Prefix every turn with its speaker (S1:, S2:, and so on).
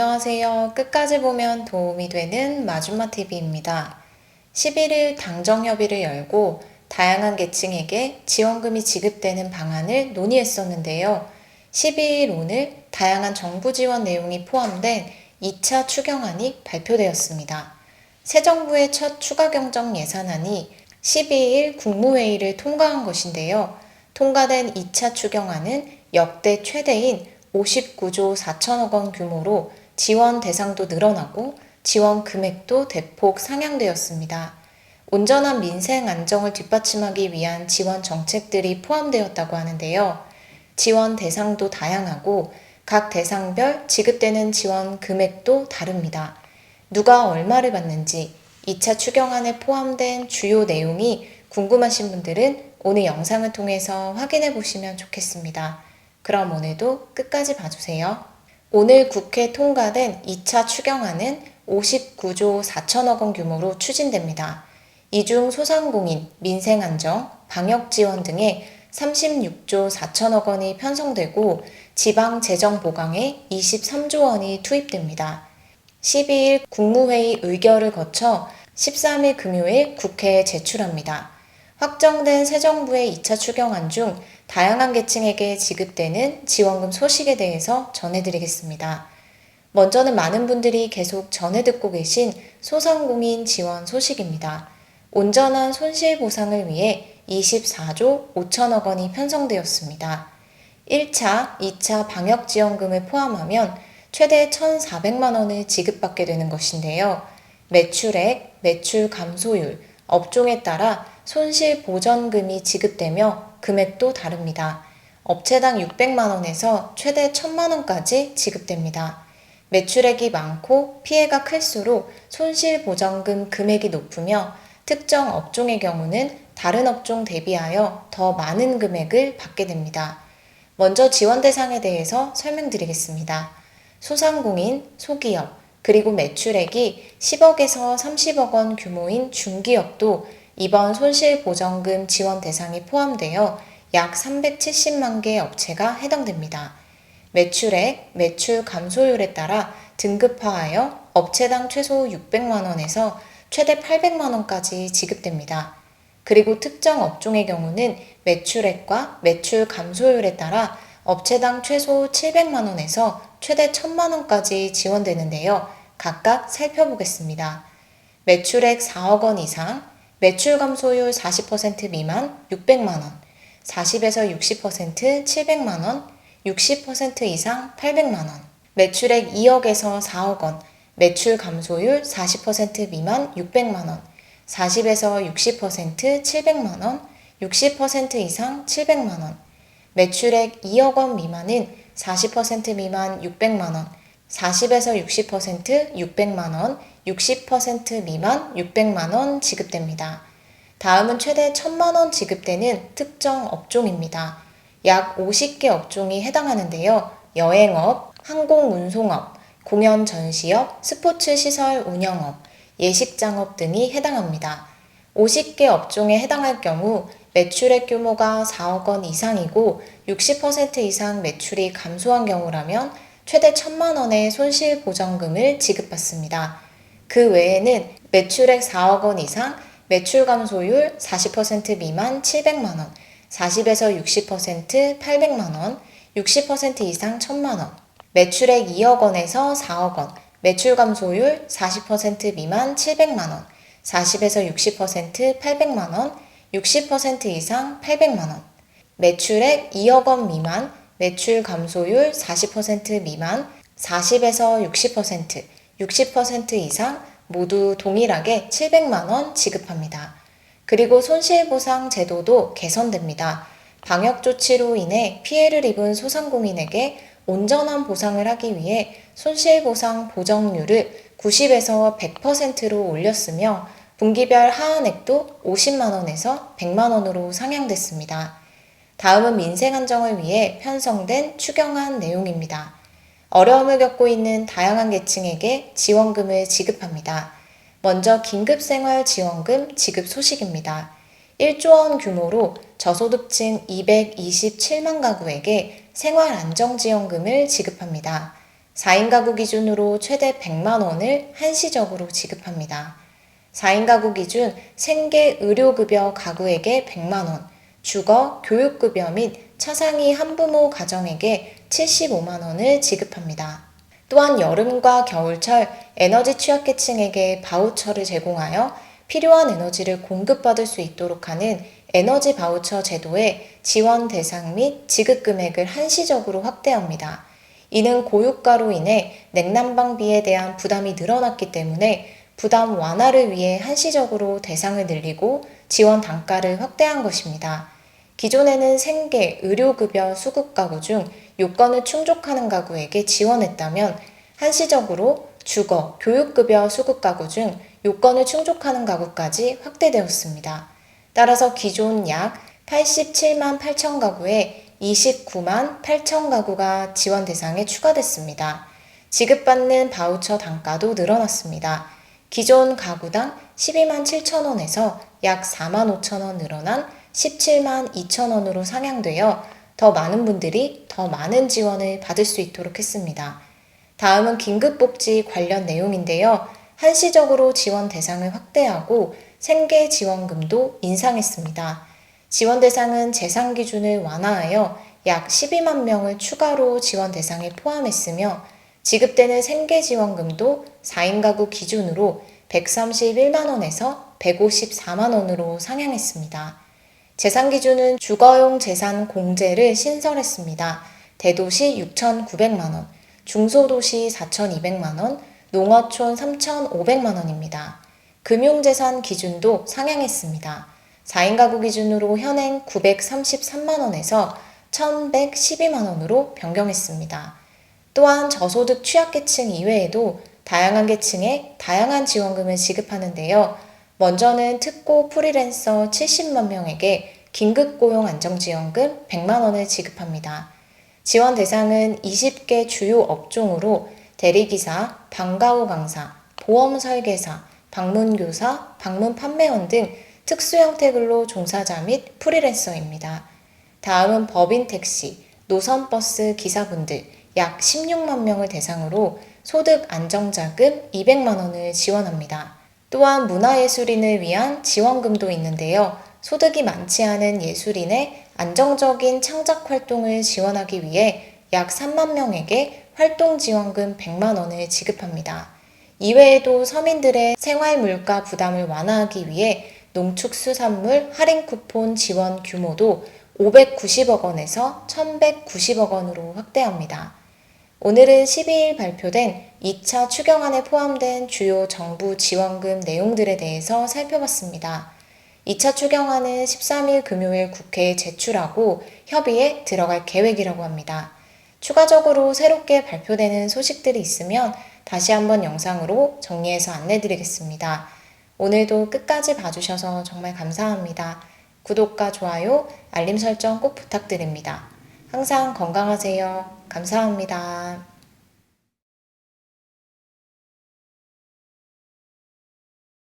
S1: 안녕하세요. 끝까지 보면 도움이 되는 마줌마 TV입니다. 11일 당정협의를 열고 다양한 계층에게 지원금이 지급되는 방안을 논의했었는데요. 12일 오늘 다양한 정부 지원 내용이 포함된 2차 추경안이 발표되었습니다. 새 정부의 첫 추가 경정 예산안이 12일 국무회의를 통과한 것인데요. 통과된 2차 추경안은 역대 최대인 59조 4천억 원 규모로 지원 대상도 늘어나고 지원 금액도 대폭 상향되었습니다. 온전한 민생 안정을 뒷받침하기 위한 지원 정책들이 포함되었다고 하는데요. 지원 대상도 다양하고 각 대상별 지급되는 지원 금액도 다릅니다. 누가 얼마를 받는지 2차 추경안에 포함된 주요 내용이 궁금하신 분들은 오늘 영상을 통해서 확인해 보시면 좋겠습니다. 그럼 오늘도 끝까지 봐주세요. 오늘 국회 통과된 2차 추경안은 59조 4천억 원 규모로 추진됩니다. 이 중 소상공인, 민생안정, 방역지원 등에 36조 4천억 원이 편성되고 지방 재정 보강에 23조 원이 투입됩니다. 12일 국무회의 의결을 거쳐 13일 금요일 국회에 제출합니다. 확정된 새 정부의 2차 추경안 중 다양한 계층에게 지급되는 지원금 소식에 대해서 전해드리겠습니다. 먼저는 많은 분들이 계속 전해 듣고 계신 소상공인 지원 소식입니다. 온전한 손실 보상을 위해 24조 5천억 원이 편성되었습니다. 1차, 2차 방역 지원금을 포함하면 최대 1,400만 원을 지급받게 되는 것인데요. 매출액, 매출 감소율, 업종에 따라 손실 보전금이 지급되며 금액도 다릅니다. 업체당 600만 원에서 최대 1000만 원까지 지급됩니다. 매출액이 많고 피해가 클수록 손실 보전금 금액이 높으며 특정 업종의 경우는 다른 업종 대비하여 더 많은 금액을 받게 됩니다. 먼저 지원 대상에 대해서 설명드리겠습니다. 소상공인, 소기업, 그리고 매출액이 10억에서 30억 원 규모인 중기업도 이번 손실보전금 지원 대상이 포함되어 약 370만 개 업체가 해당됩니다. 매출액, 매출 감소율에 따라 등급화하여 업체당 최소 600만 원에서 최대 800만 원까지 지급됩니다. 그리고 특정 업종의 경우는 매출액과 매출 감소율에 따라 업체당 최소 700만 원에서 최대 1000만 원까지 지원되는데요. 각각 살펴보겠습니다. 매출액 4억 원 이상, 매출 감소율 40% 미만 600만 원, 40에서 60% 700만 원, 60% 이상 800만 원, 매출액 2억에서 4억 원, 매출 감소율 40% 미만 600만 원, 40에서 60% 700만 원, 60% 이상 700만 원, 매출액 2억 원 미만은 40% 미만 600만 원, 40에서 60% 600만 원, 60% 미만 600만 원 지급됩니다. 다음은 최대 1000만 원 지급되는 특정 업종입니다. 약 50개 업종이 해당하는데요. 여행업, 항공운송업, 공연 전시업, 스포츠 시설 운영업, 예식장업 등이 해당합니다. 50개 업종에 해당할 경우 매출액 규모가 4억 원 이상이고 60% 이상 매출이 감소한 경우라면 최대 1천만 원의 손실 보전금을 지급받습니다. 그 외에는 매출액 4억 원 이상, 매출 감소율 40% 미만 700만 원, 40에서 60% 800만 원, 60% 이상 1000만 원, 매출액 2억 원에서 4억 원, 매출 감소율 40% 미만 700만 원, 40에서 60% 800만 원, 60% 이상 800만 원, 매출액 2억 원 미만, 매출 감소율 40% 미만, 40에서 60%, 60% 이상 모두 동일하게 700만 원 지급합니다. 그리고 손실보상 제도도 개선됩니다. 방역 조치로 인해 피해를 입은 소상공인에게 온전한 보상을 하기 위해 손실보상 보정률을 90에서 100%로 올렸으며 분기별 하한액도 50만 원에서 100만 원으로 상향됐습니다. 다음은 민생 안정을 위해 편성된 추경안 내용입니다. 어려움을 겪고 있는 다양한 계층에게 지원금을 지급합니다. 먼저 긴급생활지원금 지급 소식입니다. 1조 원 규모로 저소득층 227만 가구에게 생활안정지원금을 지급합니다. 4인 가구 기준으로 최대 100만 원을 한시적으로 지급합니다. 4인 가구 기준 생계 의료급여 가구에게 100만 원, 주거 교육급여 및 차상위 한부모 가정에게 75만 원을 지급합니다. 또한 여름과 겨울철 에너지 취약계층에게 바우처를 제공하여 필요한 에너지를 공급받을 수 있도록 하는 에너지 바우처 제도의 지원 대상 및 지급 금액을 한시적으로 확대합니다. 이는 고유가로 인해 냉난방비에 대한 부담이 늘어났기 때문에 부담 완화를 위해 한시적으로 대상을 늘리고 지원 단가를 확대한 것입니다. 기존에는 생계, 의료급여 수급 가구 중 요건을 충족하는 가구에게 지원했다면 한시적으로 주거, 교육급여 수급 가구 중 요건을 충족하는 가구까지 확대되었습니다. 따라서 기존 약 87만 8천 가구에 29만 8천 가구가 지원 대상에 추가됐습니다. 지급받는 바우처 단가도 늘어났습니다. 기존 가구당 12만 7천 원에서 약 4만 5천 원 늘어난 17만 2천 원으로 상향되어 더 많은 분들이 더 많은 지원을 받을 수 있도록 했습니다. 다음은 긴급복지 관련 내용인데요. 한시적으로 지원 대상을 확대하고 생계 지원금도 인상했습니다. 지원 대상은 재산 기준을 완화하여 약 12만 명을 추가로 지원 대상에 포함했으며 지급되는 생계 지원금도 4인 가구 기준으로 131만 원에서 154만 원으로 상향했습니다. 재산 기준은 주거용 재산 공제를 신설했습니다. 대도시 6,900만 원, 중소도시 4,200만 원, 농어촌 3,500만 원입니다. 금융재산 기준도 상향했습니다. 4인 가구 기준으로 현행 933만 원에서 1,112만 원으로 변경했습니다. 또한 저소득 취약계층 이외에도 다양한 계층에 다양한 지원금을 지급하는데요. 먼저는 특고 프리랜서 70만 명에게 긴급 고용 안정지원금 100만 원을 지급합니다. 지원 대상은 20개 주요 업종으로 대리기사, 방과후 강사, 보험 설계사, 방문교사, 방문 판매원 등 특수 형태 근로 종사자 및 프리랜서입니다. 다음은 법인 택시, 노선버스 기사분들 약 16만 명을 대상으로 소득 안정자금 200만 원을 지원합니다. 또한 문화예술인을 위한 지원금도 있는데요. 소득이 많지 않은 예술인의 안정적인 창작 활동을 지원하기 위해 약 3만 명에게 활동 지원금 100만 원을 지급합니다. 이외에도 서민들의 생활 물가 부담을 완화하기 위해 농축수산물 할인 쿠폰 지원 규모도 590억 원에서 1190억 원으로 확대합니다. 오늘은 12일 발표된 2차 추경안에 포함된 주요 정부 지원금 내용들에 대해서 살펴봤습니다. 2차 추경안은 13일 금요일 국회에 제출하고 협의에 들어갈 계획이라고 합니다. 추가적으로 새롭게 발표되는 소식들이 있으면 다시 한번 영상으로 정리해서 안내드리겠습니다. 오늘도 끝까지 봐주셔서 정말 감사합니다. 구독과 좋아요, 알림 설정 꼭 부탁드립니다. 항상 건강하세요. 감사합니다.